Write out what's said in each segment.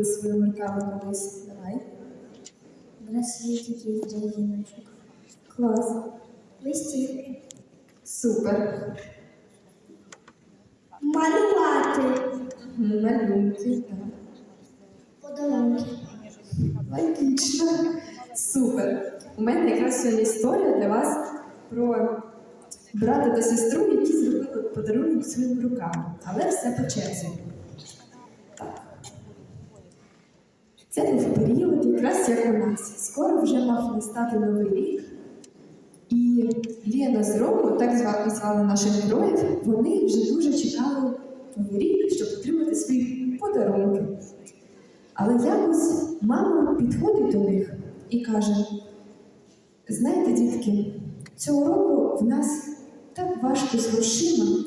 своїми руками колись. Давай. Браслетики из резиночек. Клас. Листівки. Супер. Малювати. Малюнки. так. Подарунки. Логічно. Супер. У мене якраз сьогодні історія для вас про брата та сестру, які зробили подарунок своїми руками. Але все по черзі. Так. Це був період, якраз як у нас. Скоро вже мав настати новий рік. І Лена з Ромою, так звали наших героїв, вони вже дуже чекали новий рік, щоб отримати свої подарунки. Але якось мама підходить до них і каже: знаєте, дітки, цього року в нас так важко з грошима,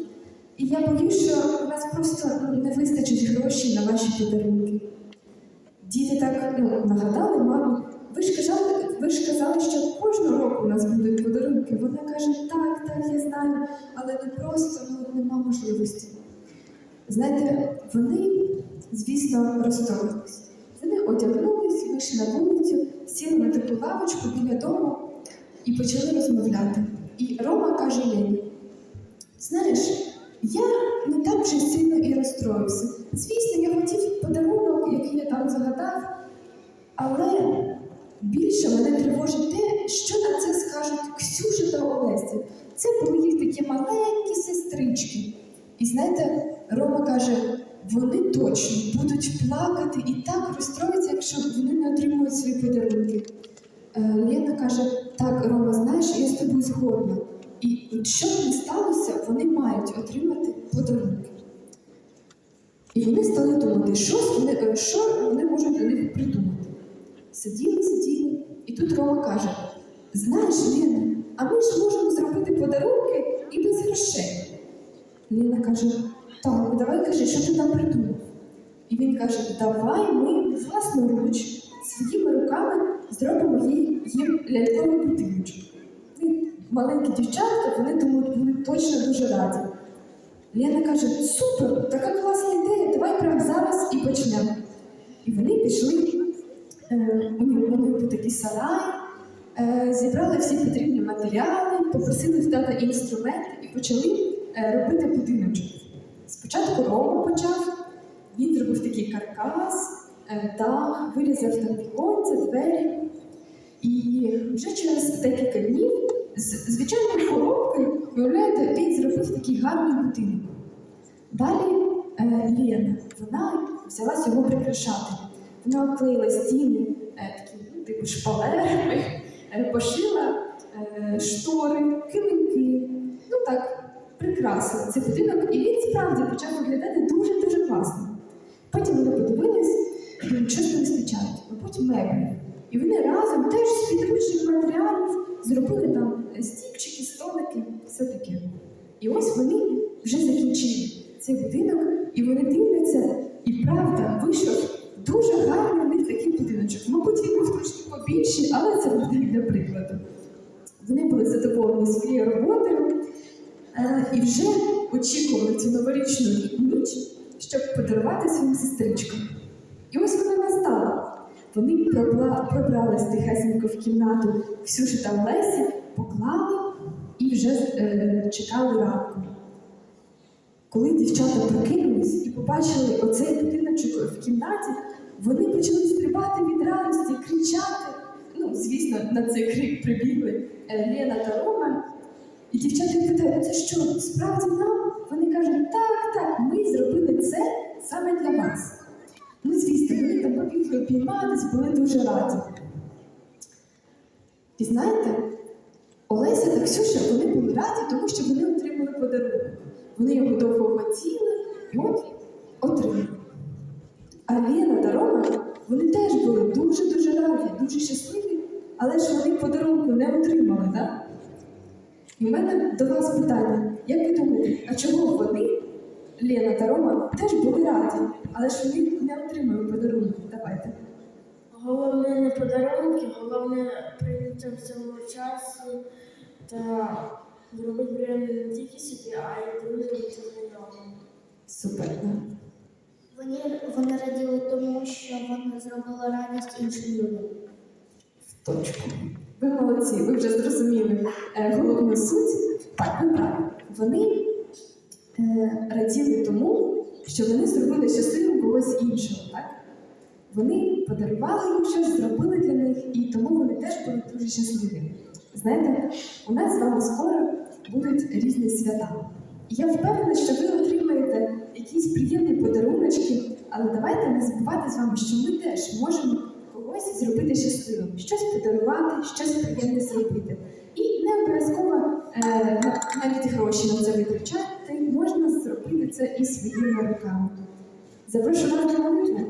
і я боюсь, що в нас просто ну, не вистачить грошей на ваші подарунки. Діти так ну, нагадали мамі, ви ж казали, ви ж казали, що кожного року у нас будуть подарунки. Вона каже, так, так, я знаю, але не просто ну, нема можливості. Знаєте, вони, звісно, розстроїлись. Вони одягнулись, вийшли на вулицю, сіли на таку лавочку біля дому і почали розмовляти. І Рома каже Лені: знаєш, я не так вже сильно і розстроївся. Звісно, але більше мене тривожить те, що на це скажуть Ксюша та Олеся. Це були їх такі маленькі сестрички. І знаєте, Рома каже, вони точно будуть плакати і так розстроїться, якщо вони не отримують свої подарунки. Е, Лена каже: так, Рома, знаєш, я з тобою згодна. І що б не сталося, вони мають отримати подарунки. І вони стали думати, що, вони, е, що вони можуть для них придумати. Сиділи, сиділи, і тут Рома каже: Знаєш, Лена, а ми ж можемо зробити подарунки і без грошей. Лена каже: Так, давай кажи, що ти там придумав? І він каже: Давай ми власноруч своїми руками зробимо їй їм ляльковий будиночок. Маленькі дівчатка, вони думають, будуть точно дуже раді. Лена каже: Супер, така класна ідея, давай прямо зараз і почнемо. І вони пішли, у вони був такий сарай, е, зібрали всі потрібні матеріали, попросили в тата інструменти і почали е, робити будиночок. Спочатку Рома почав, він зробив такий каркас, е, дах, вирізав там віконця, двері. І вже через декілька днів з звичайною коробкою, виявляєте, він зробив такий гарний будинок. Далі е, Лена, вона взялась його прикрашати. Вона обклеїла стіни е, такі, типу шпалерами, е, пошила е, штори, килимки. Ну так, прикрасила цей будинок, і він справді почав виглядати дуже-дуже класно. Потім вони подивились, що ж не вистачає, мабуть, меблів. І вони разом теж з підручних матеріалів зробили там стільчики, столики, все таке. І ось вони вже закінчили цей будинок, і вони дивляться, і правда вийшов побільший, але це буде для прикладу. Вони були задоволені своєю роботою е, і вже очікували цю новорічну ніч, щоб подарувати своїм сестричкам. І ось вона настала. Вони пробрались тихесенько в кімнату Ксюші та Олесі, поклали і вже е, чекали ранку. Коли дівчата прокинулись і побачили оцей будиночок в кімнаті, вони почали від кричати. Ну, звісно, на цей крик прибігли е, Лена та Рома. І дівчата питають, це що, справді нам? Вони кажуть, так, так, ми зробили це саме для вас. Ну, звісно, вони там побігли обійматись, були дуже раді. І знаєте, Олеся та Ксюша вони були раді, тому що вони отримали подарунок. Вони його довго хотіли і от отримали. А Лена та Рома, вони теж були дуже-дуже раді, дуже щасливі, але ж вони подарунку не отримали, так? І в мене до вас питання: як ви думаєте, а чого вони, Лена та Рома, теж були раді, але ж вони не отримали подарунок? Давайте. Головне не подарунки, головне прийняти в цьому часі та зробити приємне не тільки собі, а й друзям та знайомим. Супер. да? Вони, вони раділи тому, що вони зробили радість іншим людям. Точку. Ви молодці, ви вже зрозуміли е, головну суть. Так, ви праві. Вони е, раділи тому, що вони зробили щасливим когось іншого, так? Вони подарували їм щось, зробили для них, і тому вони теж були дуже щасливі. Знаєте, у нас з вами скоро будуть різні свята. Я впевнена, що ви отримаєте якісь приємні подаруночки, але давайте не забувати з вами, що ми теж можемо когось зробити щасливим, щось подарувати, щось приємне зробити. І не обов'язково е, навіть гроші на це витрачати, можна зробити це і своїми руками. Запрошую вас до молитви.